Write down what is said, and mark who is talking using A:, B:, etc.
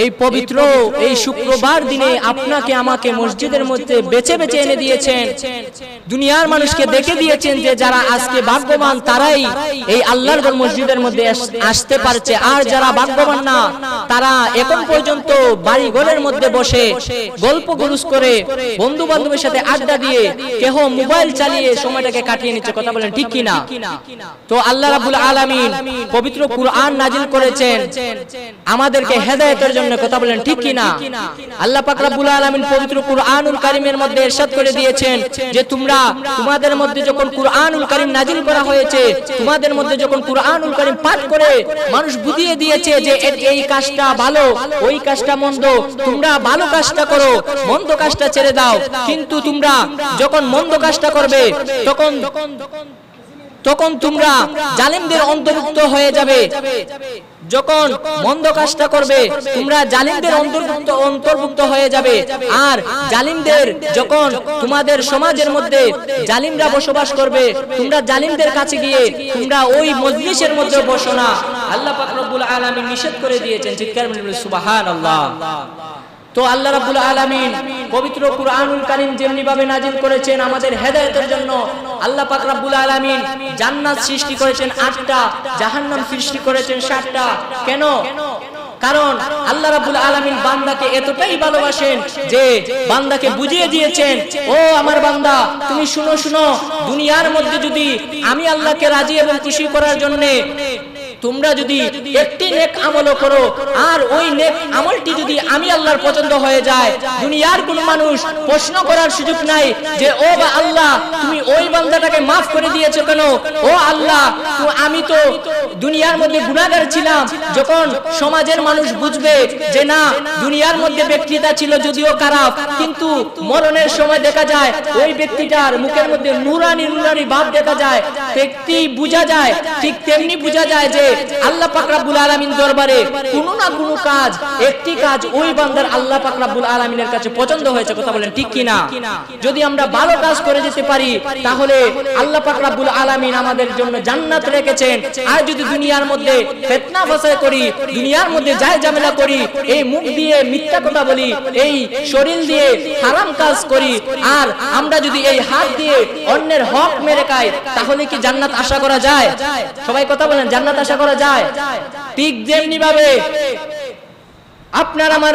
A: এই পবিত্র এই শুক্রবার দিনে আপনাকে আমাকে মসজিদের মধ্যে বেছে বেছে এনে দিয়েছেন। দুনিয়ার মানুষকে দেখে দিয়েছেন যে যারা আজকে ভাগ্যবান তারাই এই আল্লাহর মসজিদের মধ্যে আসতে পারছে। আর যারা ভাগ্যবান না তারা এখন পর্যন্ত বাড়ি ঘরের মধ্যে বসে গল্প গুরুস করে বন্ধু বান্ধবের সাথে আড্ডা দিয়ে কেহ মোবাইল চালিয়ে সময়টাকে কাটিয়ে নিচ্ছে। কথা বলেন ঠিক কিনা? তো আল্লাহ রাব্বুল আলামিন পবিত্র কুরআন নাজিল করেছেন। আমাদেরকে হেদায়েতের জন্য কথা বলেন, ঠিক কিনা আল্লাহ পাক রব্বুল আলামিন পবিত্র কুরআনুল কারীমের মধ্যে ইরশাদ করে দিয়েছেন যে তোমরা তোমাদের মধ্যে যখন কুরআনুল কারীম নাজিল করা হয়েছে, তোমাদের মধ্যে যখন কুরআনুল কারীম পাঠ করে মানুষ বুঝিয়ে দিয়েছে যে এই কাজটা ভালো, ওই কাজটা মন্দ, তোমরা ভালো কাজটা করো, মন্দ কাজটা ছেড়ে দাও। কিন্তু তোমরা যখন মন্দ কাজটা করবে, তখন তখন তোমরা জালিমদের অন্তর্ভুক্ত হয়ে যাবে। যখন মন্দ কাজটা করবে তোমরা জালিমদের অন্তর্ভুক্ত অন্তর্ভুক্ত হয়ে যাবে। আর জালিমদের যখন তোমাদের সমাজের মধ্যে জালিমরা বসবাস করবে তোমরা জালিমদের কাছে গিয়ে তোমরা ওই মজলিসের মধ্যে বসো না আল্লাহ পাক রব্বুল আলামিন নিষেধ করে দিয়েছেন চিৎকার সুবহানাল্লাহ। তো আল্লাহ রাব্বুল আলামিন পবিত্র কুরআনুল কারীম যেমনি ভাবে নাজিল করেছেন আমাদের হেদায়েতের জন্য, আল্লাহ পাক রাব্বুল আলামিন জান্নাত সৃষ্টি করেছেন আটটা, জাহান্নাম সৃষ্টি করেছেন সাতটা। কেন? কারণ আল্লাহ রাব্বুল আলামিন বান্দাকে এতটাই ভালোবাসেন যে বান্দাকে বুঝিয়ে দিয়েছেন, ও আমার বান্দা, তুমি শুনো শুনো, দুনিয়ার মধ্যে যদি আমি আল্লাহকে রাজি এবং খুশি করার জন্য তোমরা যদি একটি নেক আমল করো আর ওই নেক আমলটি যদি আমি আল্লাহর পছন্দ হয়ে যায় দুনিয়ার কোন মানুষ প্রশ্ন করার সুযোগ নাই যে ও বা আল্লাহ তুমি ওই বান্দাটাকে মাফ করে দিয়েছ কেন? ও আল্লাহ তো আমি তো দুনিয়ার মধ্যে গুণাগার ছিলাম যখন সমাজের মানুষ বুঝবে যে না দুনিয়ার মধ্যে ব্যক্তিটা ছিল যদিও খারাপ কিন্তু মরণের সময় দেখা যায় ওই ব্যক্তিটার মুখের মধ্যে নুরানি নুরানি ভাব দেখা যায় ব্যক্তি বোঝা যায় ঠিক তেমনি বোঝা যায় যে আল্লাহ পাক রাব্বুল আলামিন দরবারে কোনো না কোনো কাজ, একটি কাজ ওই বান্দার আল্লাহ পাক রাব্বুল আলামিনের কাছে পছন্দ হয়েছে, কথা বলেন ঠিক কিনা? যদি আমরা ভালো কাজ করে যেতে পারি, তাহলে আল্লাহ পাক রাব্বুল আলামিন আমাদের জন্য জান্নাত রেখেছেন। আর যদি দুনিয়ার মধ্যে ফিতনা ফাসাদ করি, দুনিয়ার মধ্যে যায় ঝামেলা করি, এই মুখ দিয়ে মিথ্যা কথা বলি, এই শরীর দিয়ে হারাম কাজ করি, আর আমরা যদি এই হাত দিয়ে অন্যের হক মেরে খাই, তাহলে কি জান্নাত আশা করা যায়? সবাই কথা বলেন, জান্নাত আশা করা যায়। ঠিক যেমনি ভাবে আপনার আমার